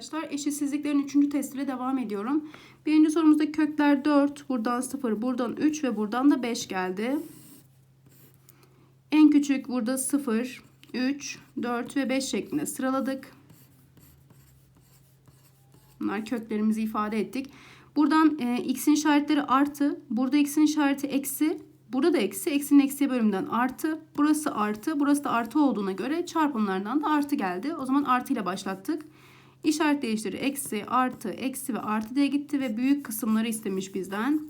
arkadaşlar. Eşitsizliklerin 3. testiyle devam ediyorum. Birinci sorumuzda kökler 4, buradan 0, buradan 3 ve buradan da 5 geldi. En küçük burada 0, 3, 4 ve 5 şeklinde sıraladık. Bunlar köklerimizi ifade ettik. Buradan e, x'in işaretleri artı, burada x'in işareti eksi, burada da eksi, eksinin eksiye bölümünden artı, burası artı, burası da artı olduğuna göre çarpımlardan da artı geldi. O zaman artı ile başlattık. İşaret değiştiri eksi, artı, eksi ve artı diye gitti ve büyük kısımları istemiş bizden.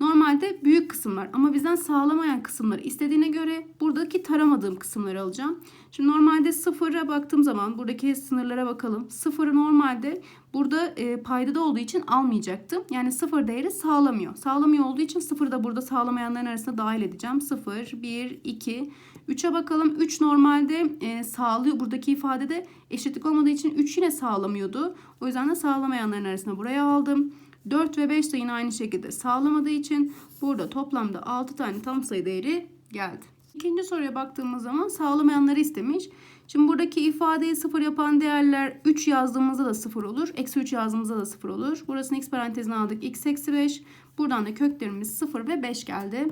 Normalde büyük kısımlar ama bizden sağlamayan kısımları istediğine göre buradaki taramadığım kısımları alacağım. Şimdi normalde sıfıra baktığım zaman buradaki sınırlara bakalım. Sıfırı normalde burada e, paydada olduğu için almayacaktım. Yani sıfır değeri sağlamıyor. Sağlamıyor olduğu için sıfırı da burada sağlamayanların arasına dahil edeceğim. Sıfır, bir, iki, üçe bakalım. Üç normalde e, sağlıyor. Buradaki ifadede eşitlik olmadığı için üç yine sağlamıyordu. O yüzden de sağlamayanların arasına buraya aldım. 4 ve 5 de yine aynı şekilde sağlamadığı için burada toplamda 6 tane tam sayı değeri geldi. İkinci soruya baktığımız zaman sağlamayanları istemiş. Şimdi buradaki ifadeyi 0 yapan değerler 3 yazdığımızda da 0 olur. Eksi 3 yazdığımızda da 0 olur. Burasını x parantezine aldık. x eksi 5. Buradan da köklerimiz 0 ve 5 geldi.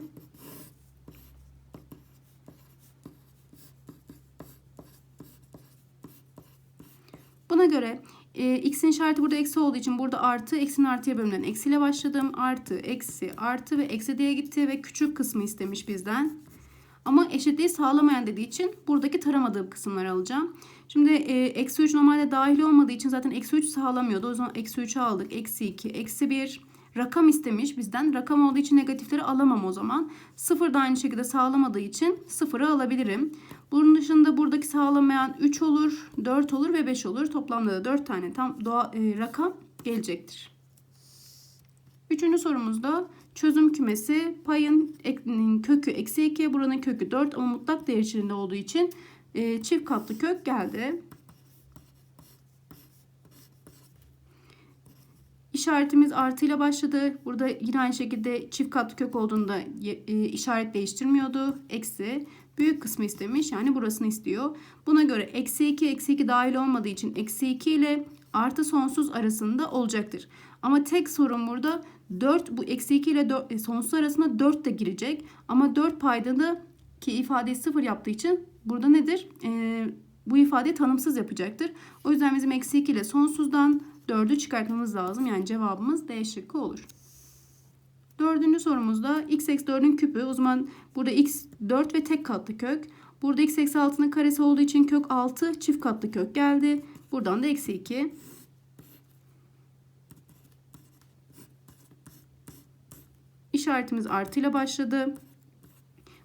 Buna göre e, x'in işareti burada eksi olduğu için burada artı, eksinin artıya bölümünden eksiyle başladım. Artı, eksi, artı ve eksi diye gitti ve küçük kısmı istemiş bizden. Ama eşitliği sağlamayan dediği için buradaki taramadığım kısımları alacağım. Şimdi e, eksi 3 normalde dahil olmadığı için zaten eksi 3 sağlamıyordu. O zaman eksi 3'ü aldık. Eksi 2, eksi 1. Rakam istemiş bizden. Rakam olduğu için negatifleri alamam o zaman. Sıfır da aynı şekilde sağlamadığı için sıfırı alabilirim. Bunun dışında buradaki sağlamayan 3 olur, 4 olur ve 5 olur. Toplamda da 4 tane tam doğa, e, rakam gelecektir. Üçüncü sorumuzda çözüm kümesi payın kökü eksi 2, buranın kökü 4 ama mutlak değer içinde olduğu için e, çift katlı kök geldi. İşaretimiz artıyla başladı. Burada yine aynı şekilde çift katlı kök olduğunda e, işaret değiştirmiyordu. Eksi. Büyük kısmı istemiş. Yani burasını istiyor. Buna göre eksi 2, eksi 2 dahil olmadığı için eksi 2 ile artı sonsuz arasında olacaktır. Ama tek sorun burada 4 bu eksi 2 ile 4, e, sonsuz arasında 4 de girecek. Ama 4 paydalı ki ifadeyi 0 yaptığı için burada nedir? Ee, bu ifadeyi tanımsız yapacaktır. O yüzden bizim eksi 2 ile sonsuzdan 4'ü çıkartmamız lazım. Yani cevabımız D şıkkı olur. Dördüncü sorumuzda x eksi 4'ün küpü. O zaman burada x 4 ve tek katlı kök. Burada x eksi 6'nın karesi olduğu için kök 6 çift katlı kök geldi. Buradan da eksi 2. İşaretimiz artıyla başladı.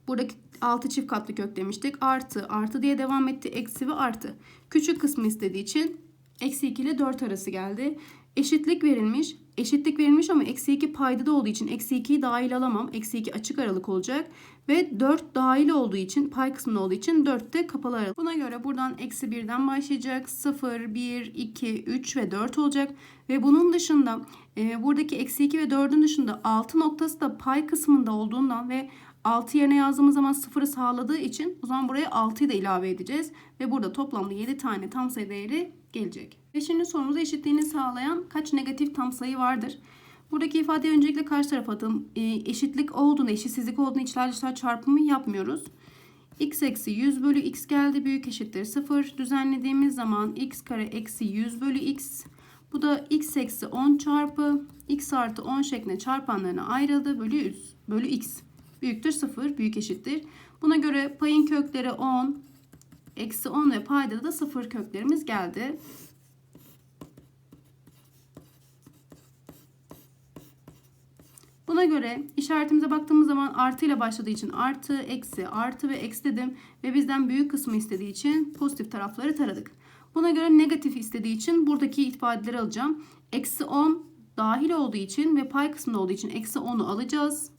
Buradaki 6 çift katlı kök demiştik. Artı, artı diye devam etti. Eksi ve artı. Küçük kısmı istediği için eksi 2 ile 4 arası geldi. Eşitlik verilmiş. Eşitlik verilmiş ama eksi 2 paydada olduğu için eksi 2'yi dahil alamam. Eksi 2 açık aralık olacak. Ve 4 dahil olduğu için pay kısmında olduğu için 4 de kapalı aralık. Buna göre buradan eksi 1'den başlayacak. 0, 1, 2, 3 ve 4 olacak. Ve bunun dışında e, buradaki eksi 2 ve 4'ün dışında 6 noktası da pay kısmında olduğundan ve 6 yerine yazdığımız zaman 0'ı sağladığı için o zaman buraya 6'yı da ilave edeceğiz. Ve burada toplamda 7 tane tam sayı değeri gelecek. Beşinci sorumuzda eşitliğini sağlayan kaç negatif tam sayı vardır? Buradaki ifadeyi öncelikle karşı tarafa atalım. E, eşitlik olduğunda, eşitsizlik olduğunda içler dışlar çarpımı yapmıyoruz. x eksi 100 bölü x geldi. Büyük eşittir 0. Düzenlediğimiz zaman x kare eksi 100 bölü x. Bu da x eksi 10 çarpı x artı 10 şeklinde çarpanlarına ayrıldı. Bölü 100 bölü x. Büyüktür 0. Büyük eşittir. Buna göre payın kökleri 10, eksi 10 ve payda da 0 köklerimiz geldi. Buna göre işaretimize baktığımız zaman artı ile başladığı için artı, eksi, artı ve eksi dedim. Ve bizden büyük kısmı istediği için pozitif tarafları taradık. Buna göre negatif istediği için buradaki ifadeleri alacağım. Eksi 10 dahil olduğu için ve pay kısmında olduğu için eksi 10'u alacağız.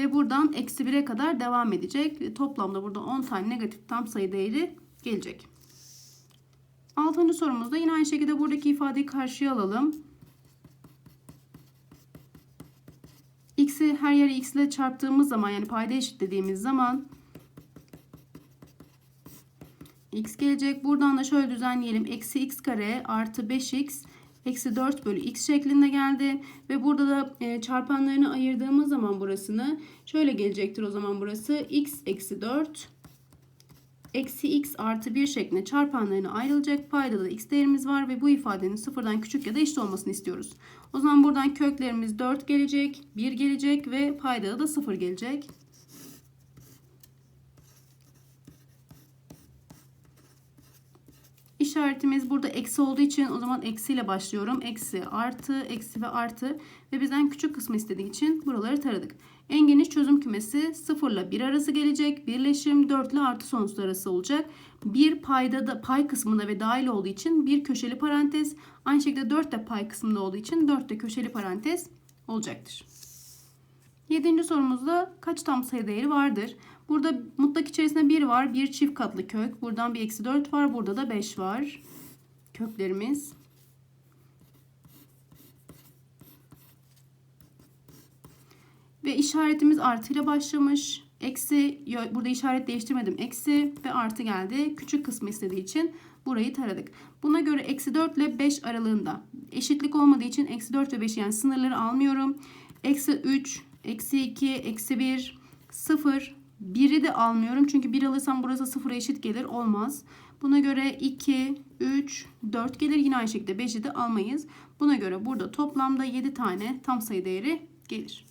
Ve buradan eksi 1'e kadar devam edecek. Toplamda burada 10 tane negatif tam sayı değeri gelecek. Altıncı sorumuzda yine aynı şekilde buradaki ifadeyi karşıya alalım. x'i her yere x ile çarptığımız zaman yani payda eşitlediğimiz zaman x gelecek. Buradan da şöyle düzenleyelim. Eksi x kare artı 5x eksi 4 bölü x şeklinde geldi. Ve burada da e, çarpanlarını ayırdığımız zaman burasını şöyle gelecektir o zaman burası. x eksi 4 eksi x artı 1 şeklinde çarpanlarına ayrılacak. Payda da x değerimiz var ve bu ifadenin sıfırdan küçük ya da eşit olmasını istiyoruz. O zaman buradan köklerimiz 4 gelecek, 1 gelecek ve payda da 0 gelecek. İşaretimiz burada eksi olduğu için o zaman eksiyle başlıyorum. Eksi, artı, eksi ve artı ve bizden küçük kısmı istediği için buraları taradık. En geniş çözüm kümesi 0 ile 1 arası gelecek. Birleşim 4 ile artı sonsuz arası olacak. Bir payda da pay kısmında ve dahil olduğu için bir köşeli parantez. Aynı şekilde 4 de pay kısmında olduğu için 4 de köşeli parantez olacaktır. Yedinci sorumuzda kaç tam sayı değeri vardır? Burada mutlak içerisinde 1 var. Bir çift katlı kök. Buradan bir eksi 4 var. Burada da 5 var. Köklerimiz. Ve işaretimiz artıyla başlamış. Eksi, burada işaret değiştirmedim. Eksi ve artı geldi. Küçük kısmı istediği için burayı taradık. Buna göre eksi 4 ile 5 aralığında. Eşitlik olmadığı için eksi 4 ve 5 yani sınırları almıyorum. Eksi 3, eksi 2, eksi 1, 0, 1'i de almıyorum. Çünkü 1 alırsam burası 0'a eşit gelir. Olmaz. Buna göre 2, 3, 4 gelir. Yine aynı şekilde 5'i de almayız. Buna göre burada toplamda 7 tane tam sayı değeri gelir.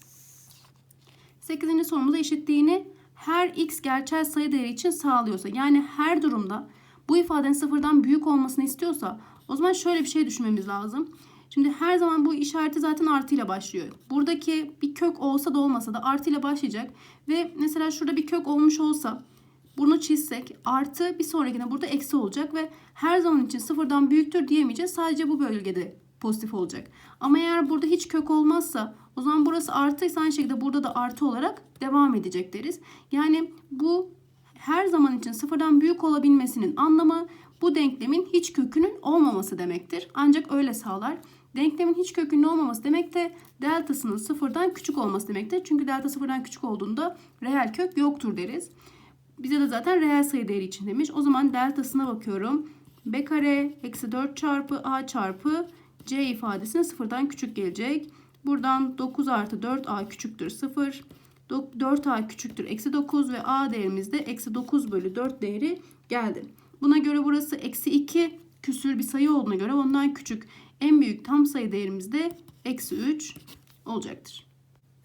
8. sorumuzda eşitliğini her x gerçel sayı değeri için sağlıyorsa yani her durumda bu ifadenin sıfırdan büyük olmasını istiyorsa o zaman şöyle bir şey düşünmemiz lazım. Şimdi her zaman bu işareti zaten artıyla başlıyor. Buradaki bir kök olsa da olmasa da artıyla başlayacak. Ve mesela şurada bir kök olmuş olsa bunu çizsek artı bir sonrakine burada eksi olacak ve her zaman için sıfırdan büyüktür diyemeyeceğiz. Sadece bu bölgede pozitif olacak. Ama eğer burada hiç kök olmazsa o zaman burası artıysa aynı şekilde burada da artı olarak devam edecek deriz. Yani bu her zaman için sıfırdan büyük olabilmesinin anlamı bu denklemin hiç kökünün olmaması demektir. Ancak öyle sağlar. Denklemin hiç kökünün olmaması demek de deltasının sıfırdan küçük olması demektir. Çünkü delta sıfırdan küçük olduğunda reel kök yoktur deriz. Bize de zaten reel sayı değeri için demiş. O zaman deltasına bakıyorum. b kare eksi 4 çarpı a çarpı c ifadesine sıfırdan küçük gelecek. Buradan 9 artı 4a küçüktür 0. 4a küçüktür eksi 9 ve a değerimiz de eksi 9 bölü 4 değeri geldi. Buna göre burası eksi 2 küsür bir sayı olduğuna göre ondan küçük en büyük tam sayı değerimiz de eksi 3 olacaktır.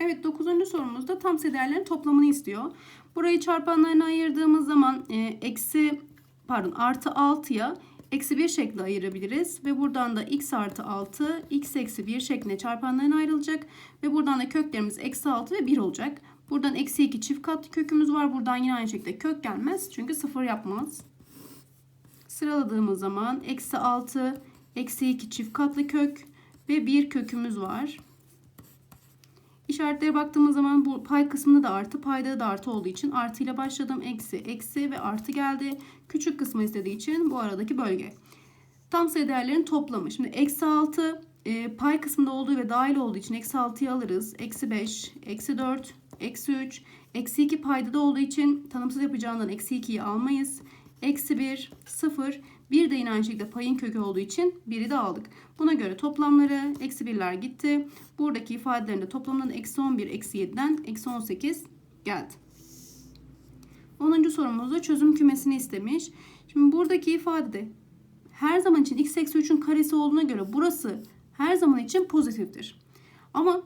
Evet 9. sorumuzda tam sayı değerlerin toplamını istiyor. Burayı çarpanlarına ayırdığımız zaman e, eksi pardon artı 6'ya eksi 1 şekli ayırabiliriz. Ve buradan da x artı 6 x eksi 1 şeklinde çarpanlarına ayrılacak. Ve buradan da köklerimiz eksi 6 ve 1 olacak. Buradan eksi 2 çift katlı kökümüz var. Buradan yine aynı şekilde kök gelmez. Çünkü 0 yapmaz. Sıraladığımız zaman eksi 6 eksi 2 çift katlı kök ve bir kökümüz var. İşaretlere baktığımız zaman bu pay kısmında da artı, payda da artı olduğu için artı ile başladım. Eksi, eksi ve artı geldi. Küçük kısmı istediği için bu aradaki bölge. Tam sayı değerlerin toplamı. Şimdi eksi 6 e, pay kısmında olduğu ve dahil olduğu için eksi 6'yı alırız. Eksi 5, eksi 4, eksi 3, eksi 2 payda da olduğu için tanımsız yapacağından eksi 2'yi almayız. Eksi 1, 0 bir de yine aynı şekilde payın kökü olduğu için biri de aldık. Buna göre toplamları eksi birler gitti. Buradaki ifadelerin de toplamından eksi 11, eksi 7'den eksi 18 geldi. 10. sorumuzda çözüm kümesini istemiş. Şimdi buradaki ifadede her zaman için x eksi 3'ün karesi olduğuna göre burası her zaman için pozitiftir. Ama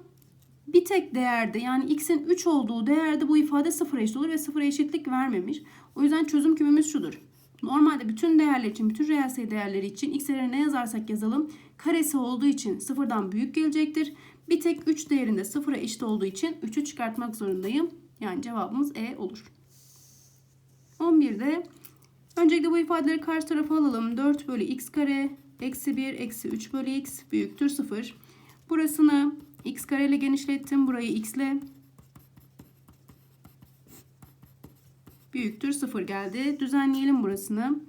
bir tek değerde yani x'in 3 olduğu değerde bu ifade sıfıra eşit olur ve sıfıra eşitlik vermemiş. O yüzden çözüm kümemiz şudur. Normalde bütün değerler için, bütün reel sayı değerleri için x ne yazarsak yazalım karesi olduğu için sıfırdan büyük gelecektir. Bir tek 3 değerinde sıfıra eşit olduğu için 3'ü çıkartmak zorundayım. Yani cevabımız E olur. 11'de öncelikle bu ifadeleri karşı tarafa alalım. 4 bölü x kare eksi 1 eksi 3 bölü x büyüktür 0. Burasını x kare ile genişlettim. Burayı x ile büyüktür 0 geldi. Düzenleyelim burasını.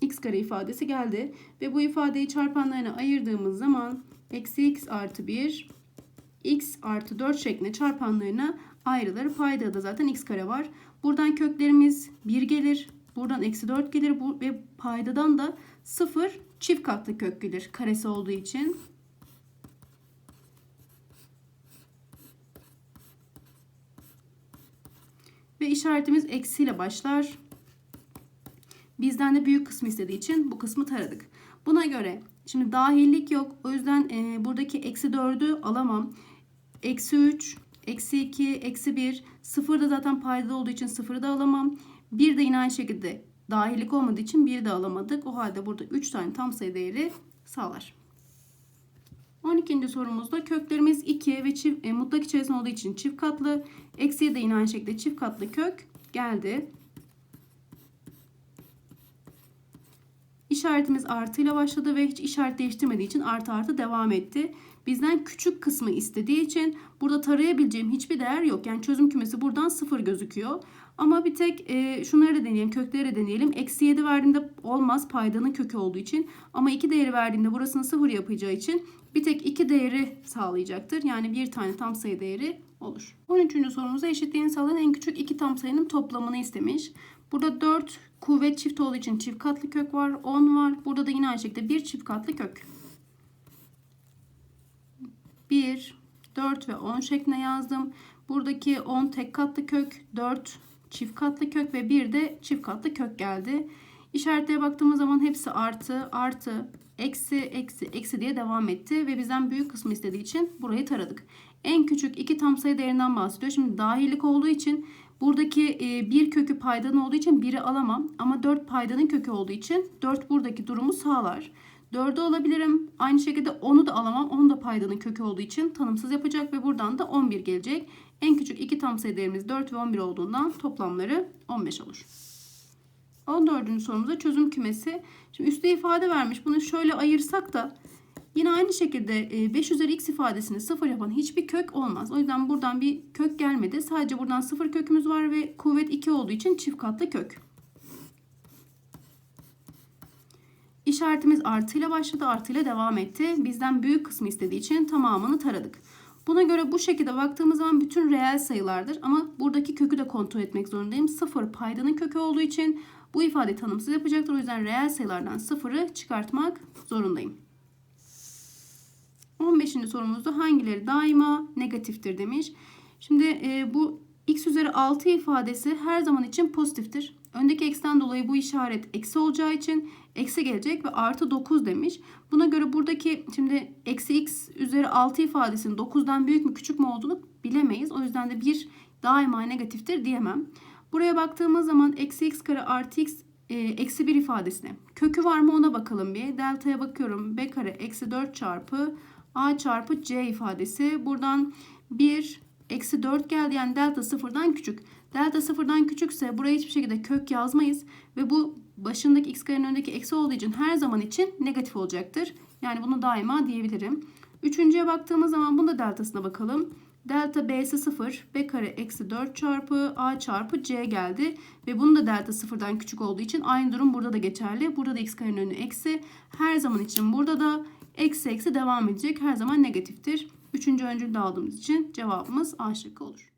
x kare ifadesi geldi. Ve bu ifadeyi çarpanlarına ayırdığımız zaman eksi x artı 1 x artı 4 şeklinde çarpanlarına ayrılır. Paydada da zaten x kare var. Buradan köklerimiz 1 gelir. Buradan eksi 4 gelir. Bu, ve paydadan da 0 çift katlı kök gelir. Karesi olduğu için. Ve işaretimiz eksiyle başlar. Bizden de büyük kısmı istediği için bu kısmı taradık. Buna göre şimdi dahillik yok. O yüzden e, buradaki eksi 4'ü alamam. Eksi 3, eksi 2, eksi 1. 0 da zaten paydada olduğu için 0'ı da alamam. 1 de yine aynı şekilde dahillik olmadığı için 1 de alamadık. O halde burada 3 tane tam sayı değeri sağlar. 12. sorumuzda köklerimiz 2 ve çift, e, mutlak içerisinde olduğu için çift katlı. Eksiye de yine aynı şekilde çift katlı kök geldi. İşaretimiz artıyla başladı ve hiç işaret değiştirmediği için artı artı devam etti. Bizden küçük kısmı istediği için burada tarayabileceğim hiçbir değer yok. Yani çözüm kümesi buradan sıfır gözüküyor. Ama bir tek e, şunları da deneyelim, kökleri de deneyelim. Eksi 7 verdiğimde olmaz paydanın kökü olduğu için. Ama 2 değeri verdiğimde burasını sıfır yapacağı için bir tek 2 değeri sağlayacaktır. Yani bir tane tam sayı değeri olur. 13. sorumuzda eşitliğini sağlayan en küçük iki tam sayının toplamını istemiş. Burada 4 kuvvet çift olduğu için çift katlı kök var. 10 var. Burada da yine aynı şekilde bir çift katlı kök. 1, 4 ve 10 şeklinde yazdım. Buradaki 10 tek katlı kök, 4 çift katlı kök ve 1 de çift katlı kök geldi. İşaretlere baktığımız zaman hepsi artı, artı, eksi, eksi, eksi diye devam etti. Ve bizden büyük kısmı istediği için burayı taradık. En küçük iki tam sayı değerinden bahsediyor. Şimdi dahillik olduğu için buradaki e, bir kökü paydanın olduğu için 1'i alamam. Ama 4 paydanın kökü olduğu için 4 buradaki durumu sağlar. 4'ü alabilirim. Aynı şekilde 10'u da alamam. 10 da paydanın kökü olduğu için tanımsız yapacak ve buradan da 11 gelecek. En küçük iki tam sayı değerimiz 4 ve 11 olduğundan toplamları 15 olur. 14. sorumuzda çözüm kümesi. Şimdi üstte ifade vermiş. Bunu şöyle ayırsak da yine aynı şekilde 5 üzeri x ifadesini 0 yapan hiçbir kök olmaz. O yüzden buradan bir kök gelmedi. Sadece buradan 0 kökümüz var ve kuvvet 2 olduğu için çift katlı kök. İşaretimiz artıyla başladı, artıyla devam etti. Bizden büyük kısmı istediği için tamamını taradık. Buna göre bu şekilde baktığımız zaman bütün reel sayılardır. Ama buradaki kökü de kontrol etmek zorundayım. 0 paydanın kökü olduğu için bu ifade tanımsız yapacaktır. O yüzden reel sayılardan 0'ı çıkartmak zorundayım. 15. sorumuzda hangileri daima negatiftir demiş. Şimdi e, bu x üzeri 6 ifadesi her zaman için pozitiftir. Öndeki eksten dolayı bu işaret eksi olacağı için eksi gelecek ve artı 9 demiş. Buna göre buradaki şimdi eksi x üzeri 6 ifadesinin 9'dan büyük mü küçük mü olduğunu bilemeyiz. O yüzden de bir daima negatiftir diyemem. Buraya baktığımız zaman eksi x kare artı x e, eksi 1 ifadesine kökü var mı ona bakalım bir. Delta'ya bakıyorum. b kare eksi 4 çarpı a çarpı c ifadesi. Buradan 1 eksi 4 geldi. Yani delta sıfırdan küçük. Delta sıfırdan küçükse buraya hiçbir şekilde kök yazmayız. Ve bu başındaki x karenin önündeki eksi olduğu için her zaman için negatif olacaktır. Yani bunu daima diyebilirim. Üçüncüye baktığımız zaman bunun da deltasına bakalım. Delta b'si 0. b kare eksi 4 çarpı a çarpı c geldi. Ve bunun da delta sıfırdan küçük olduğu için aynı durum burada da geçerli. Burada da x karenin önü eksi. Her zaman için burada da eksi eksi devam edecek. Her zaman negatiftir. Üçüncü öncülde aldığımız için cevabımız A şıkkı olur.